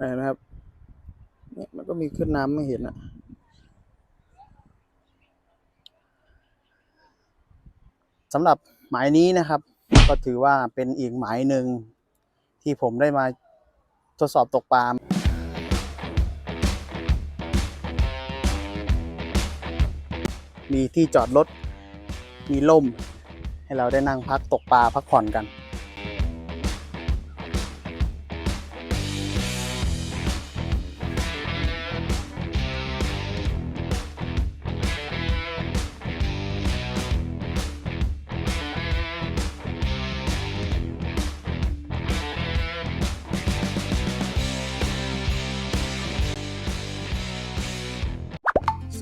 อะไรนะครับเนี่ยมันก็มีขึ้นน้ำไม่เห็นอะสำหรับหมายนี้นะครับ ก็ถือว่าเป็นอีกหมายหนึ่งที่ผมได้มาทดสอบตกปลามีที่จอดรถ มีล่ม ให้เราได้นั่งพักตกปลาพักผ่อนกัน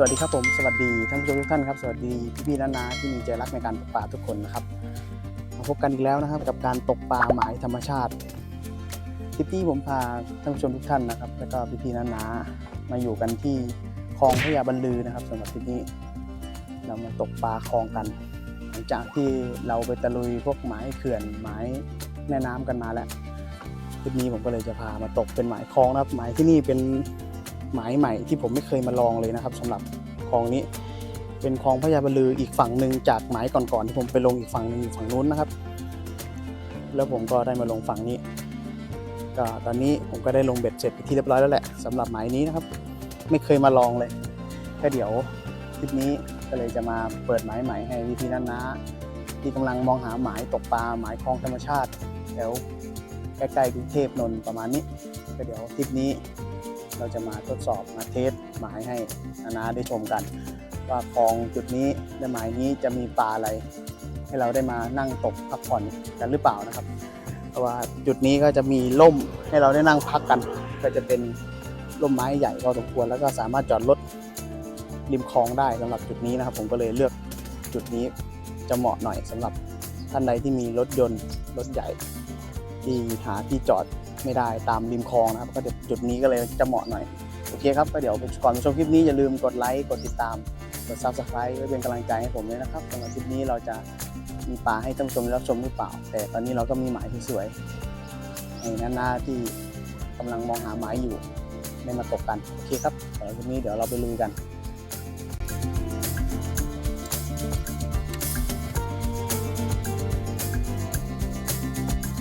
สวัสดีครับผมสวัสดีท่านผู้ชมทุกท่านครับสวัสดีพี่ๆนาๆที่มีใจรักในการตกปลาทุกคนนะครับมาพบกันอีกแล้วนะครับ กับการตกปลาหมายธรรมชาติทริปนี้ผมพาท่านผู้ชมทุกท่านนะครับ แล้วก็พี่ๆนาๆมาอยู่กันที่คลองพระยาบรรลือนะครับสำหรับทริปนี้ เรามาตกปลาคลองกัน หลังจากที่เราไปตะลุยพวกหมายเขื่อนหมายแม่น้ำกันมาแล้วทริปนี้ผมก็เลยจะพามาตกเป็นหมายคลองนะครับหมายที่นี่เป็น หมายใหม่ที่ผมไม่เคยมาลองเลยนะครับสำหรับคลองนี้ เป็นคลองพระยาบลืออีกฝั่งหนึ่งจากหมายก่อนๆที่ผมไปลงอีกฝั่งหนึ่งฝั่งนู้นนะครับ แล้วผมก็ได้มาลงฝั่งนี้ก็ตอนนี้ผมก็ได้ลงเบ็ดเสร็จไปที่เรียบร้อยแล้วแหละสำหรับหมายนี้นะครับ ไม่เคยมาลองเลยก็เดี๋ยวคลิปนี้ก็เลยจะมาเปิดหมายใหม่ให้วิธีนั้นนะที่กำลังมองหาหมายตกปลาหมายคลองธรรมชาติแถวใกล้ๆกรุงเทพนนท์ประมาณนี้ก็เดี๋ยวคลิปนี้ เราจะมาทดสอบมาเทสหมายให้นานาได้ชมกัน ว่าคลองจุดนี้ในหมายนี้จะมีปลาอะไร ให้เราได้มานั่งตกพักผ่อนกันหรือเปล่านะครับเพราะว่าจุดนี้ก็จะมีร่มให้เราได้นั่งพักกัน ก็จะเป็นร่มไม้ใหญ่พอสมควรแล้วก็สามารถจอดรถริมคลองได้สำหรับจุดนี้นะครับ ผมก็เลยเลือกจุดนี้จะเหมาะหน่อยสำหรับท่านใดที่มีรถยนต์รถใหญ่ที่หาที่จอด ไม่ได้ตามริมคลองนะครับ ก็จะจุดนี้ก็เลยจะเหมาะหน่อย โอเคครับ ก็เดี๋ยวก่อนไปชมคลิปนี้อย่าลืมกดไลค์ กดติดตาม กด subscribe ไว้เป็นกำลังใจให้ผมด้วยนะครับสำหรับคลิปนี้เราจะมีปลาให้ท่านผู้ชมได้รับชมหรือเปล่า แต่ตอนนี้เราก็มีหมายที่สวยในหน้าที่กำลังมองหาหมายอยู่ได้มาตกกันโอเคครับสำหรับคลิปนี้เดี๋ยวเราไปลุยกัน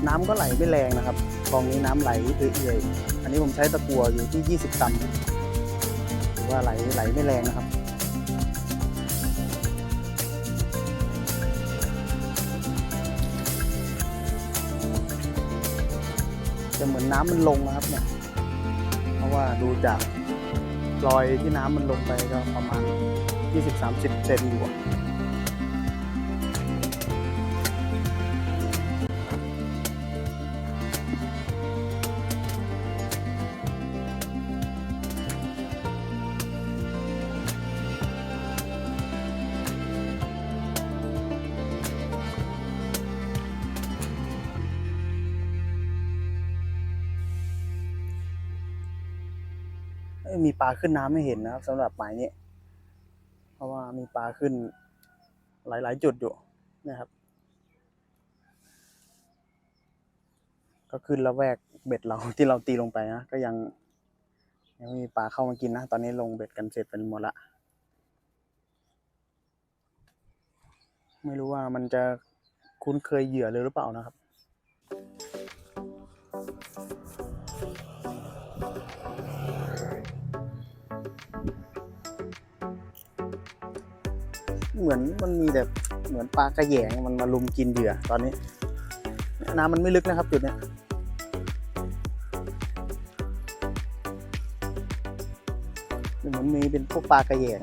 น้ำก็ไหลไม่แรงนะครับ คลองนี้น้ำไหลเอื่อยๆ อันนี้ผมใช้ตะกั่วอยู่ที่ 20 ตันถือว่าไหลไหลไม่แรงนะครับ จะเหมือนน้ำมันลงนะครับเนี่ย เพราะว่าดูจากรอยที่น้ำมันลงไปก็ประมาณ 20-30เซนอยู่ มีปลาขึ้นน้ำไม่เห็นนะครับสำหรับหมายนี้ เพราะว่ามีปลาขึ้นหลาย ๆ จุดอยู่นะครับ ก็ขึ้นแล้วแวกเบ็ดเราที่เราตีลงไปนะก็ยังยังม่มีปลาเข้ามากินนะ ตอนนี้ลงเบ็ดกันเสร็จเป็นหมดละ ไม่รู้ว่ามันจะคุ้นเคยเหยื่อเลยหรือเปล่านะครับ เหมือนมันมีแบบเหมือนปลากระแยงมันมาลุมกินเหยื่อตอนนี้ น้ำมันไม่ลึกนะครับจุดเนี้ยเหมือนมีเป็นพวกปลากระแยง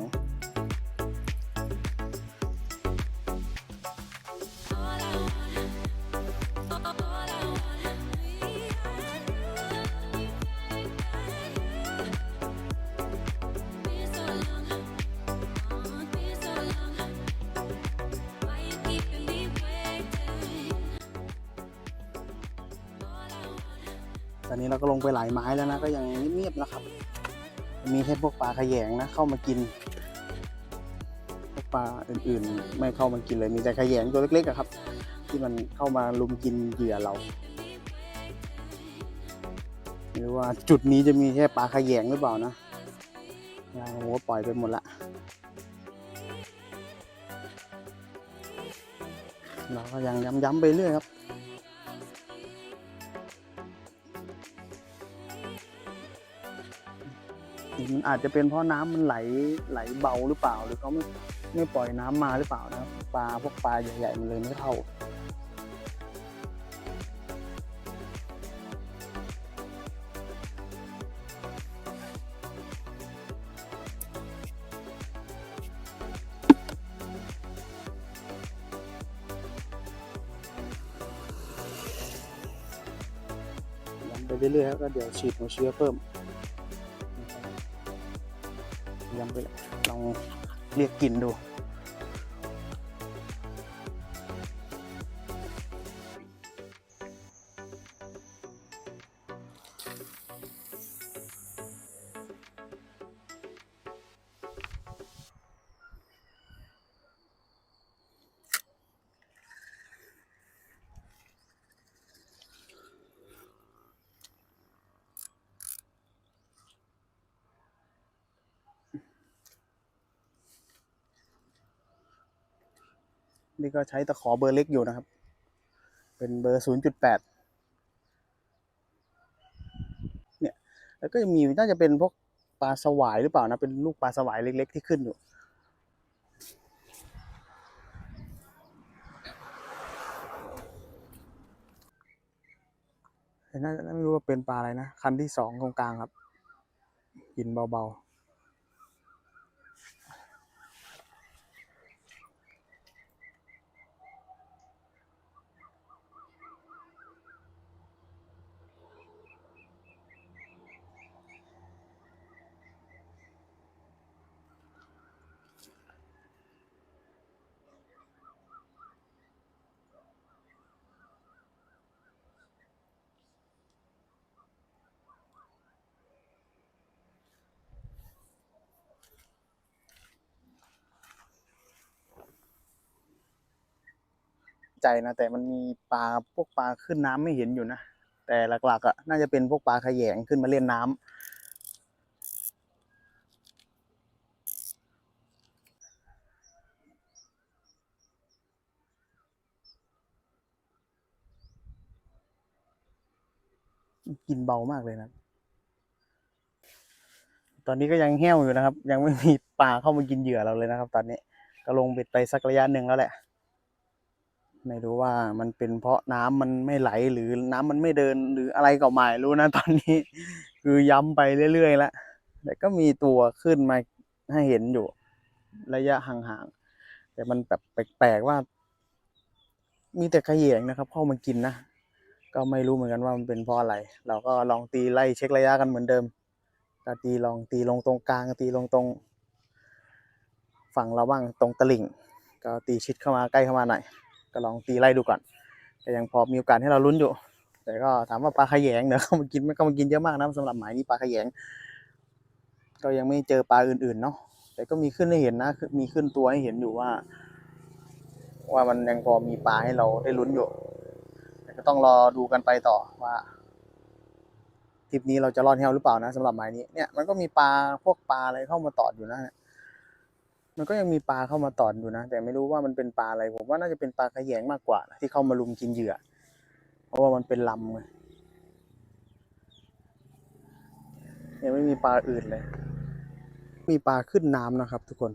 ตอนนี้เราก็ลงไปหลายไม้แล้วนะก็ยังเงียบๆนะครับ มีแค่พวกปลาขยงนะเข้ามากินพวกปลาอื่นๆ ไม่เข้ามากินเลยมีแต่ขยงตัวเล็กๆอะครับ ที่มันเข้ามาลุมกินเหยื่อเราหรือว่าจุดนี้จะมีแค่ปลาขยงหรือเปล่านะยายผมก็ปล่อยไปหมดละเราก็ยังย้ำๆไปเรื่อยครับ อาจจะเป็นเพราะน้ำมันไหลไหลเบาหรือเปล่า หรือเขาไม่ไม่ปล่อยน้ำมาหรือเปล่านะครับปลาพวกปลาใหญ่ๆมันเลยไม่เข้าย้ำไปเรื่อยๆครับก็เดี๋ยวฉีดหัวเชื้อเพิ่ม เรียกกินดู นี่ก็ใช้ตะขอเบอร์เล็กอยู่นะครับ เป็นเบอร์ 0.8 เนี่ย แล้วก็ยังมีน่าจะเป็นพวกปลาสวายหรือเปล่านะ เป็นลูกปลาสวายเล็ก ๆ ที่ขึ้นอยู่ น่าจะไม่รู้ว่าเป็นปลาอะไรนะ คันที่สองตรงกลางครับ กินเบา ๆ ใจนะแต่มันมีปลาพวกปลาขึ้นน้ำไม่เห็นอยู่นะแต่หลักๆอะน่าจะเป็นพวกปลาขยงขึ้นมาเล่นน้ำกินเบามากเลยนะตอนนี้ก็ยังแห้วอยู่นะครับ ยังไม่มีปลาเข้ามากินเหยื่อเราเลยนะครับ ตอนนี้ก็ลงเบ็ดไปสักระยะหนึ่งแล้วแหละ ไม่รู้ว่ามันเป็นเพราะน้ำมันไม่ไหลหรือน้ำมันไม่เดินหรืออะไรก็ไม่รู้นะตอนนี้ คือย้ำไปเรื่อยๆแล้วแต่ก็มีตัวขึ้นมาให้เห็นอยู่ระยะห่างๆแต่มันแบบแปลกๆว่า มีแต่ขยงนะครับเข้ามากินนะก็ไม่รู้เหมือนกันว่ามันเป็นเพราะอะไร เราก็ลองตีไล่เช็คระยะกันเหมือนเดิมก็ตีลองตีลงตรงกลางตีลงตรง ฝั่งเราบ้างตรงตะลิ่ง ก็ตีชิดเข้ามาใกล้เข้ามาหน่อย ก็ลองตีไล่ดูก่อนแต่ยังพอมีโอกาสให้เราลุ้นอยู่ แต่ก็ถามว่าปลาขยงเดี๋ยเขามากินไม่เขามากินเยอะมากนะสำหรับหมายนี้ปลาขยง ก็ยังไม่เจอปลาอื่นๆเนาะแต่ก็มีขึ้นให้เห็นนะมีขึ้นตัวให้เห็นอยู่ว่า ว่ามันยังพอมีปลาให้เราได้ลุ้นอยู่ แต่ก็ต้องรอดูกันไปต่อว่าทริปนี้เราจะรอดแฮวหรือเปล่านะสำหรับหมายนี้เนี่ยมันก็มีปลาพวกปลาอะไรเข้ามาตอดอยู่นะ มันก็ยังมีปลาเข้ามาตอดอยู่นะ แต่ไม่รู้ว่ามันเป็นปลาอะไร ผมว่าน่าจะเป็นปลาขยงมากกว่า ที่เข้ามาลุมกินเหยื่อ เพราะว่ามันเป็นลำไงยังไม่มีปลาอื่นเลย มีปลาขึ้นน้ำนะครับ ทุกคน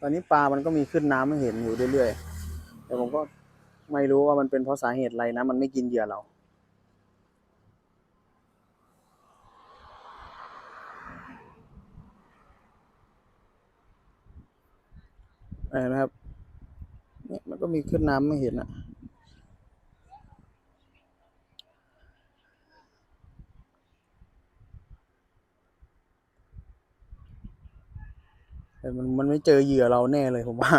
ตอนนี้ปลามันก็มีขึ้นน้ำให้เห็นอยู่เรื่อยๆ แต่ผมก็ไม่รู้ว่ามันเป็นเพราะสาเหตุอะไรนะ มันไม่กินเหยื่อเรา เออ นะครับ เนี่ยมันก็มีขึ้นน้ำไม่เห็นอะแต่มันมันไม่เจอเหยื่อเราแน่เลยผมว่า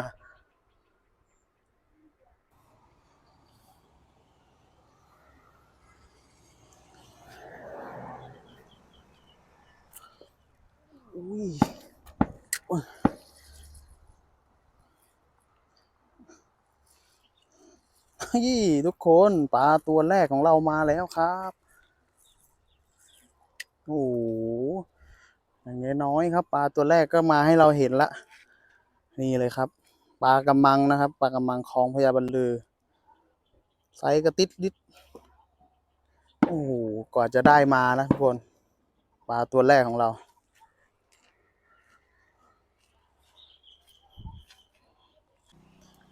อุ้ยโอ้ย นี่ทุกคนปลาตัวแรกของเรามาแล้วครับโอ้โหอย่างน้อยครับ ปลาตัวแรกก็มาให้เราเห็นละ นี่เลยครับ ปลากระมังนะครับ ปลากระมังคลองพญาบันลือไซส์กระติดดิดโอ้โหกว่าจะได้มานะทุกคนปลาตัวแรกของเรา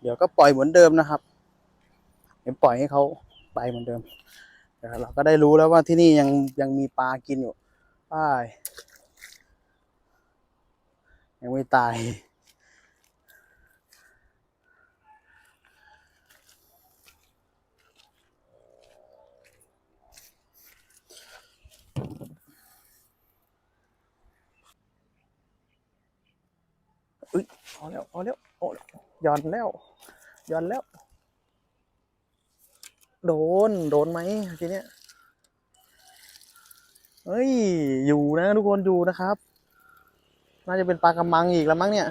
เดี๋ยวก็ปล่อยเหมือนเดิมนะครับ เดี๋ยวปล่อยให้เขาไปเหมือนเดิมเราก็ได้รู้แล้วว่าที่นี่ยังยังมีปลากินอยู่ไป้ายยังไม่ตาย อุ้ยพอแล้วพอแล้วโอ้ย้อนแล้วย้อนแล้ว โดน โดนไหมทีเนี้ยเฮ้ย อยู่นะทุกคนอยู่นะครับ น่าจะเป็นปลากระมังอีกแล้วมั้งเนี่ย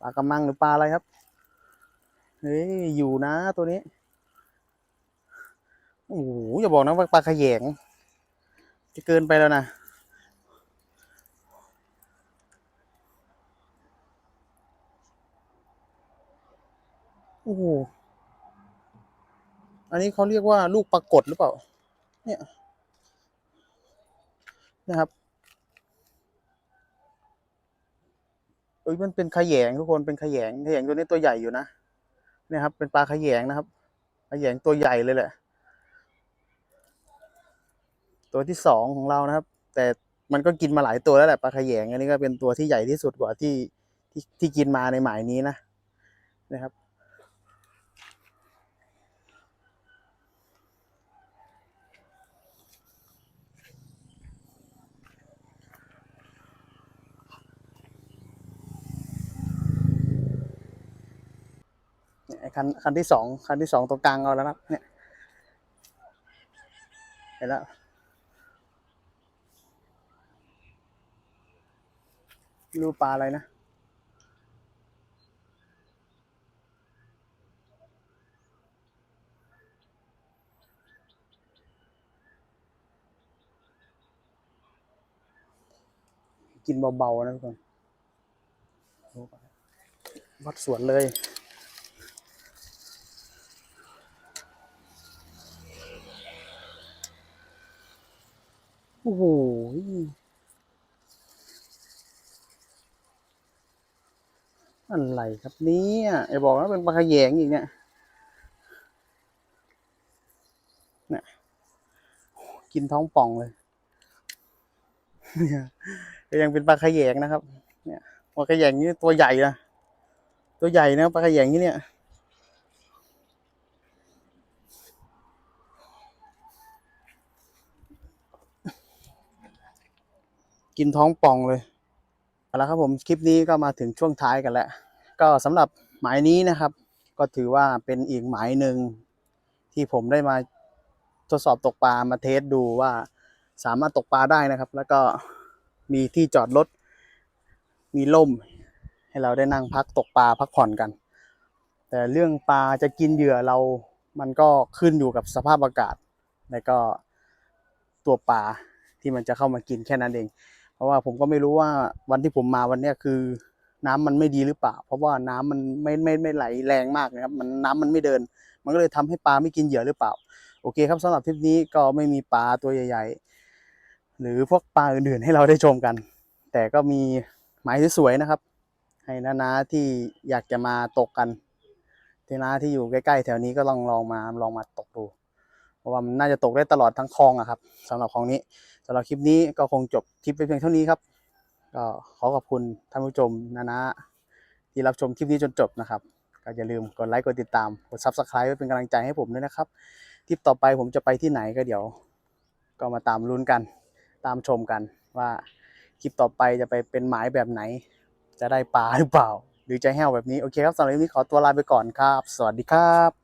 ปลากระมังหรือปลาอะไรครับ เฮ้ย อยู่นะตัวนี้ โอ้โหอย่าบอกนะว่าปลาขยง จะเกินไปแล้วนะ อ้โหอันนี้เขาเรียกว่าลูกปรากฏหรือเปล่า เนี่ย นะครับเอ้ยมันเป็นขยงทุกคนเป็นขยงขยงตัวนี้ตัวใหญ่อยู่นะเนี่ยครับ เป็นปลาขยงนะครับขยงตัวใหญ่เลยแหละ ตัวที่สองของเรานะครับ แต่มันก็กินมาหลายตัวแล้วแหละปลาขยงอันนี้ก็เป็นตัวที่ใหญ่ที่สุดกว่าที่ที่ที่กินมาในหมายนี้นะนะครับ เนี่ยไอ้ คันคันที่สองคันที่สองตรงกลางเอาแล้วนะเนี่ยเห็นแล้วรูปปลาอะไรนะกินเบาๆนะทุกคนวัดสวนเลย อ้โหอะไรครับเนี่ยไอ้บอกว่าเป็นปลาขยงอีกเนี่ยนี่กินท้องป่องเลยเนี่ยยังเป็นปลาขยงนะครับ เนี่ยปลาขยงนี่ตัวใหญ่นะตัวใหญ่นะปลาขยงนี่เนี่ย กินท้องป่องเลยเอาละครับผมคลิปนี้ก็มาถึงช่วงท้ายกันแล้ว ก็สำหรับหมายนี้นะครับ ก็ถือว่าเป็นอีกหมายหนึ่งที่ผมได้มาทดสอบตกปลามาเทสดูว่าสามารถตกปลาได้นะครับ แล้วก็มีที่จอดรถมีล่ม ให้เราได้นั่งพักตกปลาพักผ่อนกัน แต่เรื่องปลาจะกินเหยื่อเรามันก็ขึ้นอยู่กับสภาพอากาศ แล้วก็ตัวปลาที่มันจะเข้ามากินแค่นั้นเอง ราะว่าผมก็ไม่รู้ว่าวันที่ผมมาวันเนี้ยคือ น้ำมันไม่ดีหรือเปล่า เพราะว่าน้ำมันไม่ไม่ไม่ไหลแรงมากนะครับ มันน้ำมันไม่เดิน มันก็เลยทำให้ปลาไม่กินเหยื่อหรือเปล่า โอเคครับสำหรับทริปนี้ก็ไม่มีปลาตัวใหญ่ ๆ หรือพวกปลาอื่นๆให้เราได้ชมกัน แต่ก็มีหมายสวยๆนะครับ ให้นาๆที่อยากจะมาตกกันที่นาที่อยู่ใกล้ๆ แถวนี้ก็ลองลองมาลองมาตกดู เพราะว่ามันน่าจะตกได้ตลอดทั้งคลองอะครับสำหรับคลองนี้ำหรับคลิปนี้ก็คงจบคลิปไปเพียงเท่านี้ครับ ก็ขอขอบคุณท่านผู้ชมนะนะที่รับชมคลิปนี้จนจบนะครับ ก็อย่าลืมกดไลค์กดติดตามกด subscribe ไว้เป็นกำลังใจให้ผมด้วยนะครับคลิปต่อไปผมจะไปที่ไหนก็เดี๋ยว ก็มาตามลุ้นกัน ตามชมกันว่าคลิปต่อไปจะไปเป็นหมายแบบไหน จะได้ปลาหรือเปล่า หรือจะแห้วแบบนี้ โอเคครับสำหรับวันนี้ขอตัวลาไปก่อนครับ สวัสดีครับ